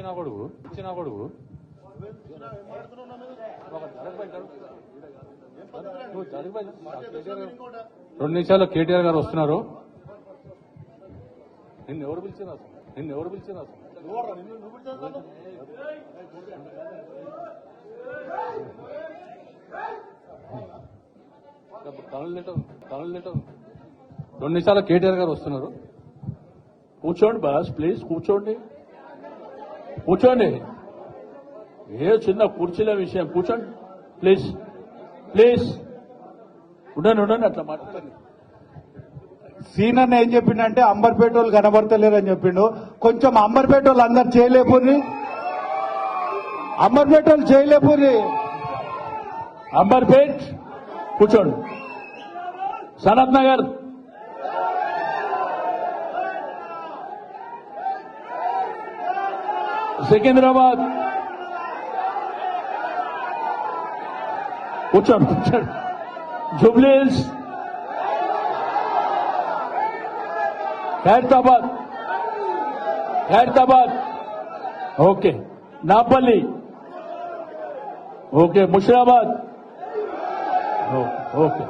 ఇచ్చిన కొడుకు ఇచ్చిన కొడుకు. రెండు నిమిషాల్లో కేటీఆర్ గారు వస్తున్నారు. నిన్ను ఎవరు పిలిచినా నిన్ను ఎవరు పిలిచినా రెండు నిమిషాల్లో కేటీఆర్ గారు వస్తున్నారు. కూర్చోండి బాస్ ప్లీజ్ కూర్చోండి. కూర్చోండి. ఏ చిన్న కుర్చీల విషయం? కూర్చోండి. ప్లీజ్ ప్లీజ్ ఉండండి ఉండండి అట్లా మాట్లాడండి. సీనన్న ఏం చెప్పిండంటే అంబర్పేట వాళ్ళు కనబడతలేరు అని చెప్పిండు. కొంచెం అంబర్పేట వాళ్ళు అందరు చేయలేపుని అంబర్పేట వాళ్ళు చేయలేపుని అంబర్పేట్ కూర్చోండి. సనత్ నగర్. సికింద్రాబాద్ కూర్చోండి కూర్చోండి Jubilee Hills Khairatabad Khairatabad okay Nampally okay Musheerabad okay okay